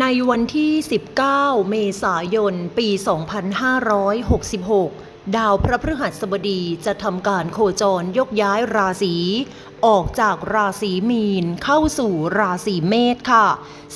ในวันที่ 19 เมษายน ปี 2566 ดาวพระพฤหัสบดีจะทำการโคจรยกย้ายราศีออกจากราศีมีนเข้าสู่ราศีเมษค่ะ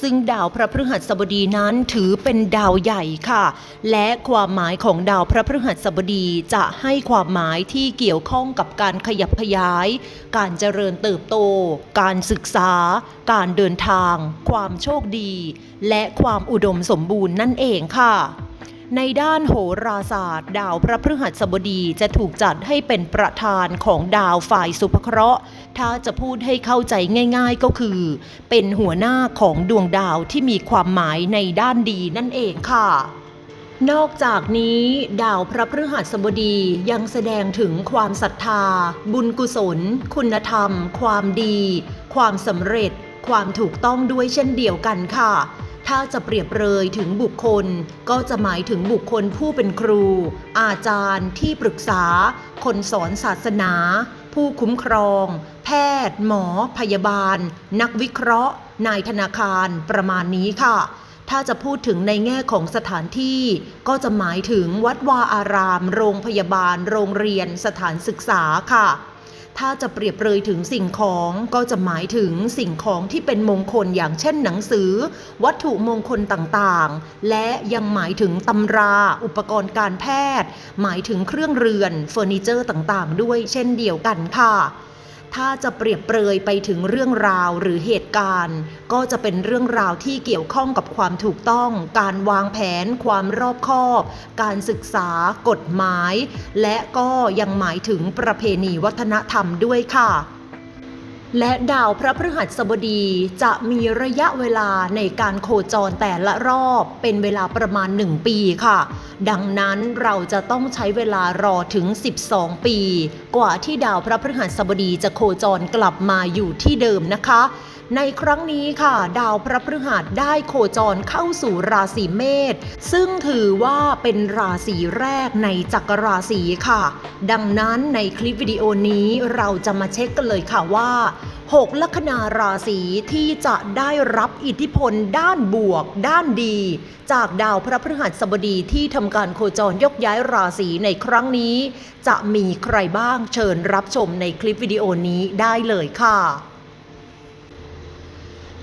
ซึ่งดาวพระพฤหัสบดีนั้นถือเป็นดาวใหญ่ค่ะ และความหมายของดาวพระพฤหัสบดีจะให้ความหมายที่เกี่ยวข้องกับการขยับขยาย การเจริญเติบโต การศึกษา การเดินทาง ความโชคดี และความอุดมสมบูรณ์นั่นเองค่ะ ในด้านโหราศาสตร์ ดาวพระพฤหัสบดีจะถูกจัดให้เป็นประธานของดาวฝ่ายสุภเคราะห์ ถ้าจะพูดให้เข้าใจง่าย ๆก็คือ เป็นหัวหน้าของดวงดาวที่มีความหมายในด้านดีนั่นเองค่ะ นอกจากนี้ ดาวพระพฤหัสบดียังแสดงถึงความศรัทธา บุญกุศล คุณธรรม ความดี ความสำเร็จ ความถูกต้องด้วยเช่นเดียวกันค่ะ ถ้าจะเปรียบเลยถึงบุคคล ก็จะหมายถึงบุคคลผู้เป็นครู อาจารย์ที่ปรึกษา คนสอนศาสนา ผู้คุ้มครอง แพทย์ หมอ พยาบาล นักวิเคราะห์ นายธนาคาร ประมาณนี้ค่ะ ถ้าจะพูดถึงในแง่ของสถานที่ ก็จะหมายถึงวัดวาอาราม โรงพยาบาล โรงเรียน สถานศึกษาค่ะ ถ้าจะเปรียบเลยถึงสิ่งของก็จะหมายถึงสิ่งของที่เป็นมงคลอย่างเช่นหนังสือ วัตถุมงคลต่างๆ และยังหมายถึงตำรา อุปกรณ์การแพทย์ หมายถึงเครื่องเรือนเฟอร์นิเจอร์ต่างๆ ด้วยเช่นเดียวกันค่ะ ถ้าจะเปรียบเปรยไปถึงเรื่องราวหรือเหตุการณ์ ก็จะเป็นเรื่องราวที่เกี่ยวข้องกับความถูกต้อง การวางแผน ความรอบคอบ การศึกษา กฎหมาย และก็ยังหมายถึงประเพณีวัฒนธรรมด้วยค่ะ และดาวพระพฤหัสบดีจะมีระยะเวลาในการโคจรแต่ละรอบเป็นเวลาประมาณ 1 ปีค่ะ ดังนั้นเราจะต้องใช้เวลารอถึง 12 ปี กว่าที่ดาวพระพฤหัสบดีจะโคจรกลับมาอยู่ที่เดิมนะคะ ในครั้งนี้ค่ะ ดาวพระพฤหัสได้โคจรเข้าสู่ราศีเมษซึ่งถือว่าเป็นราศีแรกในจักรราศีค่ะ ดังนั้นในคลิปวิดีโอนี้เราจะมาเช็คกันเลยค่ะว่า 6 ลัคนาราศีที่จะได้รับอิทธิพลด้านบวก ด้านดี จากดาวพระพฤหัสบดีที่ทำการโคจรยกย้ายราศีในครั้งนี้ จะมีใครบ้างเชิญรับชมในคลิปวิดีโอนี้ได้เลยค่ะ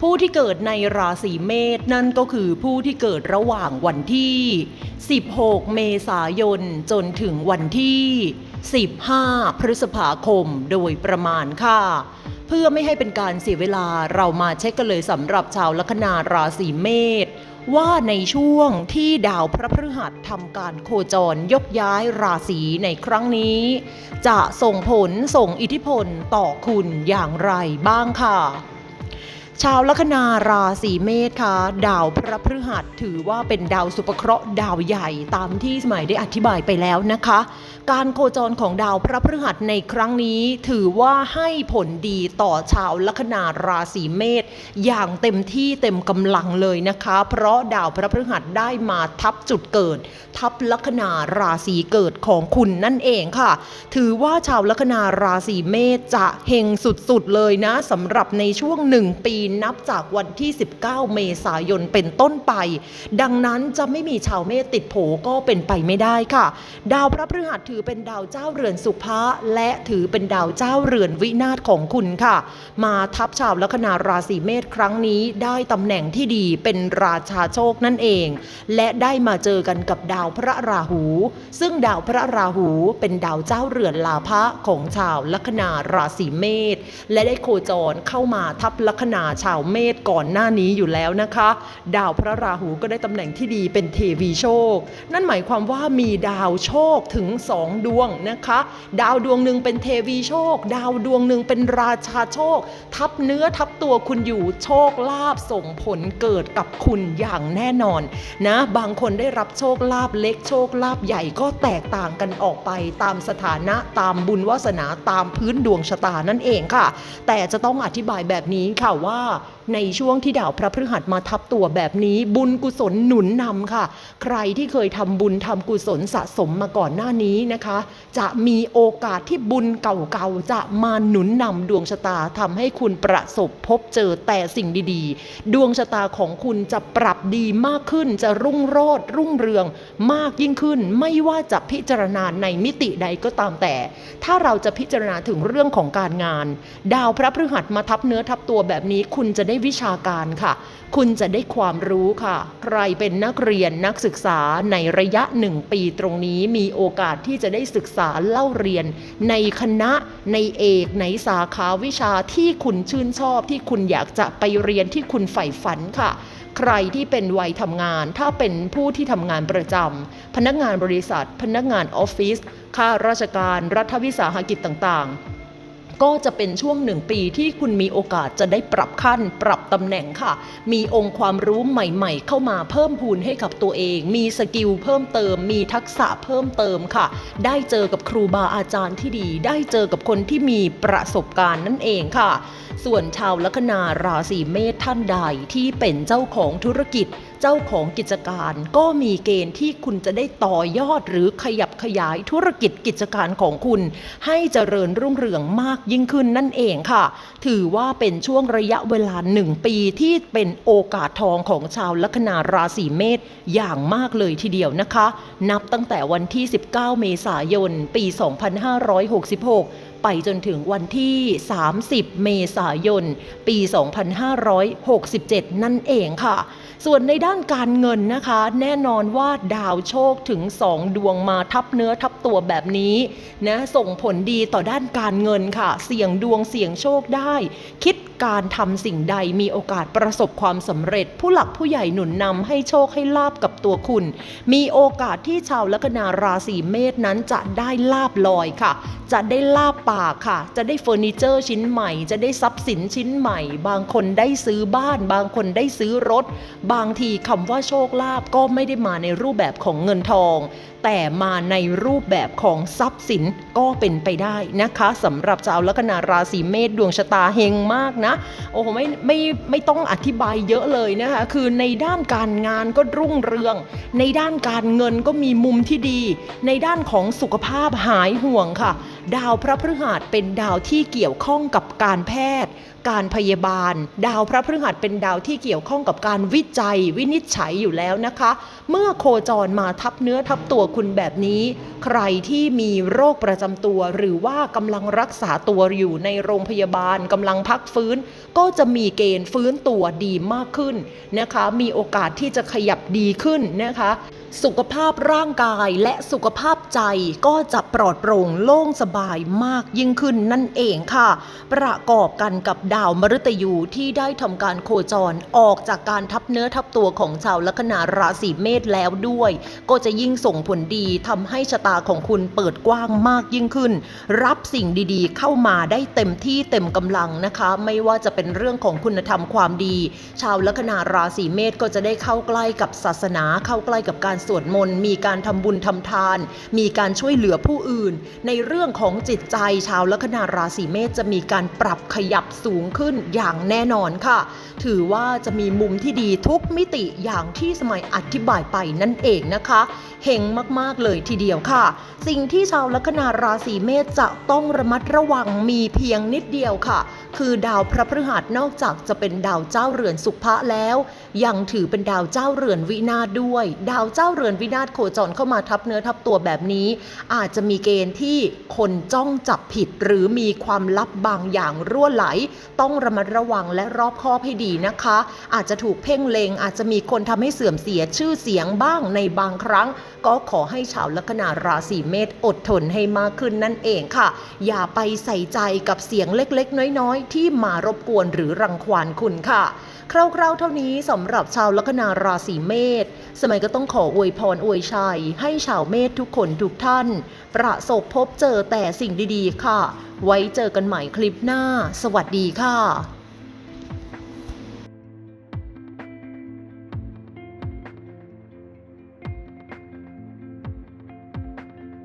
ผู้ที่เกิดในราศีเมษนั่นก็คือผู้ที่เกิดระหว่างวันที่ 16 เมษายน จนถึงวันที่ 15 พฤษภาคมโดยประมาณค่ะ เพื่อไม่ให้เป็นการเสียเวลาเรามาเช็คกันเลยสำหรับชาวลัคนาราศีเมษว่าในช่วงที่ดาวพระพฤหัสทำการโคจรยกย้ายราศีในครั้งนี้ จะส่งผลส่งอิทธิพลต่อคุณอย่างไรบ้างค่ะ ชาวลัคนาราศีเมษค่ะ ดาวพระพฤหัสถือว่าเป็นดาวสุภเคราะห์ดาวใหญ่ตามที่สมัยได้อธิบายไปแล้วนะคะ การโคจรของดาวพระพฤหัสในครั้งนี้ ถือว่าให้ผลดีต่อชาวลัคนาราศีเมษอย่างเต็มที่เต็มกำลังเลยนะคะ เพราะดาวพระพฤหัสได้มาทับจุดเกิด ทับลัคนาราศีเกิดของคุณนั่นเองค่ะ ถือว่าชาวลัคนาราศีเมษจะเฮงสุดๆเลยนะสำหรับในช่วงหนึ่งปีนับจากวันที่ 19 เมษายนเป็นต้นไป ดังนั้นจะไม่มีชาวเมษติดโผก็เป็นไปไม่ได้ค่ะ ดาวพระพฤหัสถือเป็นดาวเจ้าเรือนสุภะและถือเป็นดาวเจ้าเรือนวินาศของคุณค่ะ มาทับชาวลัคนาราศีเมษครั้งนี้ได้ตำแหน่งที่ดีเป็นราชาโชคนั่นเอง และได้มาเจอกันกับดาวพระราหู ซึ่งดาวพระราหูเป็นดาวเจ้าเรือนลาภะของชาวลัคนาราศีเมษและได้โคจรเข้ามาทับลัคนาชาวเมษก่อนหน้านี้อยู่แล้วนะคะ ดาวพระราหูก็ได้ตำแหน่งที่ดีเป็นเทวีโชค นั่นหมายความว่ามีดาวโชคถึง 2 ดวงนะคะ ดาวดวงหนึ่งเป็นเทวีโชค ดาวดวงหนึ่งเป็นราชาโชค ทับเนื้อทับตัวคุณอยู่โชคลาภส่งผลเกิดกับคุณอย่างแน่นอนนะบางคนได้รับโชคลาภเล็กโชคลาภใหญ่ก็แตกต่างกันออกไปตามสถานะตามบุญวาสนาตามพื้นดวงชะตานั่นเองค่ะ แต่จะต้องอธิบายแบบนี้ค่ะว่า다 ในช่วงที่ดาวพระพฤหัสมาทับตัวแบบนี้บุญกุศลหนุนนำค่ะ ใครที่เคยทำบุญทำกุศลสะสมมาก่อนหน้านี้นะคะ จะมีโอกาสที่บุญเก่าๆจะมาหนุนนำดวงชะตาทำให้คุณประสบพบเจอแต่สิ่งดีๆ ดวงชะตาของคุณจะปรับดีมากขึ้นจะรุ่งโรจน์รุ่งเรืองมากยิ่งขึ้น ไม่ว่าจะพิจารณาในมิติใดก็ตามแต่ ถ้าเราจะพิจารณาถึงเรื่องของการงาน ดาวพระพฤหัสมาทับเนื้อทับตัวแบบนี้คุณจะได้วิชาการค่ะ คุณจะได้ความรู้ค่ะ ใครเป็นนักเรียนนักศึกษาในระยะหนึ่งปีตรงนี้มีโอกาสที่จะได้ศึกษาเล่าเรียน ในคณะในเอกในสาขาวิชาที่คุณชื่นชอบ ที่คุณอยากจะไปเรียนที่คุณใฝ่ฝันค่ะใครที่เป็นวัยทำงาน ถ้าเป็นผู้ที่ทำงานประจำพนักงานบริษัท พนักงานออฟฟิศข้าราชการรัฐวิสาหกิจต่างๆ ก็จะเป็นช่วงหนึ่งปีที่คุณมีโอกาสจะได้ปรับขั้น ปรับตำแหน่งค่ะ มีองค์ความรู้ใหม่ๆ เข้ามาเพิ่มพูนให้กับตัวเอง มีสกิลเพิ่มเติม มีทักษะเพิ่มเติมค่ะ ได้เจอกับครูบาอาจารย์ที่ดี ได้เจอกับคนที่มีประสบการณ์นั่นเองค่ะ ส่วนชาวลัคนาราศีเมษท่านใดที่เป็นเจ้าของธุรกิจเจ้าของกิจการก็มีเกณฑ์ที่คุณจะได้ต่อยอดหรือขยับขยายธุรกิจกิจการของคุณ ให้เจริญรุ่งเรืองมากยิ่งขึ้นนั่นเองค่ะ ถือว่าเป็นช่วงระยะเวลาหนึ่งปีที่เป็นโอกาสทองของชาวลัคนาราศีเมษอย่างมากเลยทีเดียวนะคะ นับตั้งแต่วันที่ 19 เมษายน ปี 2566ไปจนถึงวันที่ 30 เมษายน ปี 2567 นั่นเองค่ะ ส่วนในด้านการเงินนะคะ แน่นอนว่าดาวโชคถึง 2 ดวงมาทับเนื้อทับตัวแบบนี้นะส่งผลดีต่อด้านการเงินค่ะ เสี่ยงดวงเสี่ยงโชคได้ คิด การทำสิ่งใดมีโอกาสประสบความสำเร็จ ผู้หลักผู้ใหญ่หนุนนำให้โชคให้ลาบกับตัวคุณ มีโอกาสที่ชาวลัคนาราศีเมษนั้นจะได้ลาบลอยค่ะ จะได้ลาบปากค่ะ จะได้เฟอร์นิเจอร์ชิ้นใหม่ จะได้ทรัพย์สินชิ้นใหม่ บางคนได้ซื้อบ้าน บางคนได้ซื้อรถ บางทีคำว่าโชคลาภก็ไม่ได้มาในรูปแบบของเงินทอง แต่มาในรูปแบบของทรัพย์สินก็เป็นไปได้นะคะสำหรับชาวลัคนาราศีเมษดวงชะตาเฮงมากนะ โอ้โหไม่ไม่ไม่ต้องอธิบายเยอะเลยนะคะคือในด้านการงานก็รุ่งเรือง ในด้านการเงินก็มีมุมที่ดี ในด้านของสุขภาพหายห่วงค่ะ ดาวพระพฤหัสเป็นดาวที่เกี่ยวข้องกับการแพทย์ การพยาบาล ดาวพระพฤหัสเป็นดาวที่เกี่ยวข้องกับการวิจัยวินิจฉัยอยู่แล้วนะคะ เมื่อโคจรมาทับเนื้อทับตัวคุณแบบนี้ ใครที่มีโรคประจำตัว หรือว่ากำลังรักษาตัวอยู่ในโรงพยาบาลกำลังพักฟื้น ก็จะมีเกณฑ์ฟื้นตัวดีมากขึ้นนะคะ มีโอกาสที่จะขยับดีขึ้นนะคะสุขภาพร่างกายและสุขภาพใจก็จะปลอดโปร่งโล่งสบายมากยิ่งขึ้นนั่นเองค่ะ ประกอบกันกับดาวมฤตยูที่ได้ทำการโคจรออกจากการทับเนื้อทับตัวของชาวลัคนาราศีเมษแล้วด้วย ก็จะยิ่งส่งผลดีทำให้ชะตาของคุณเปิดกว้างมากยิ่งขึ้น รับสิ่งดีๆ เข้ามาได้เต็มที่เต็มกำลังนะคะ ไม่ว่าจะเป็นเรื่องของคุณธรรมความดี ชาวลัคนาราศีเมษก็จะได้เข้าใกล้กับศาสนาเข้าใกล้กับการสวดมนต์มีการทำบุญทำทาน มีการช่วยเหลือผู้อื่น ในเรื่องของจิตใจชาวลัคนาราศีเมษจะมีการปรับขยับสูงขึ้นอย่างแน่นอนค่ะ ถือว่าจะมีมุมที่ดีทุกมิติอย่างที่สมัยอธิบายไปนั่นเองนะคะเฮงมากๆเลยทีเดียวค่ะ สิ่งที่ชาวลัคนาราศีเมษจะต้องระมัดระวังมีเพียงนิดเดียวค่ะคือดาวพระพฤหัสนอกจากจะเป็นดาวเจ้าเรือนสุภะแล้ว ยังถือเป็นดาวเจ้าเรือนวินาศด้วย ดาวเจ้าเรือนวินาศโคจรเข้ามาทับเนื้อทับตัวแบบนี้ อาจจะมีเกณฑ์ที่คนจ้องจับผิด หรือมีความลับบางอย่างรั่วไหล ต้องระมัดระวังและรอบคอบให้ดีนะคะ อาจจะถูกเพ่งเลงอาจจะมีคนทำให้เสื่อมเสียชื่อเสียงบ้างในบางครั้ง ก็ขอให้ชาวลัคนาราศีเมษอดทนให้มากขึ้นนั่นเองค่ะ อย่าไปใส่ใจกับเสียงเล็กๆ น้อยๆที่มารบกวนหรือรังควานคุณค่ะ คร่าวๆเท่านี้สำหรับชาวลัคนาราศีเมษสมัยก็ต้องขออวยพรอวยชัย ให้ชาวเมษทุกคนทุกท่าน ประสบพบเจอแต่สิ่งดีๆ ค่ะ ไว้เจอกันใหม่คลิปหน้า สวัสดีค่ะ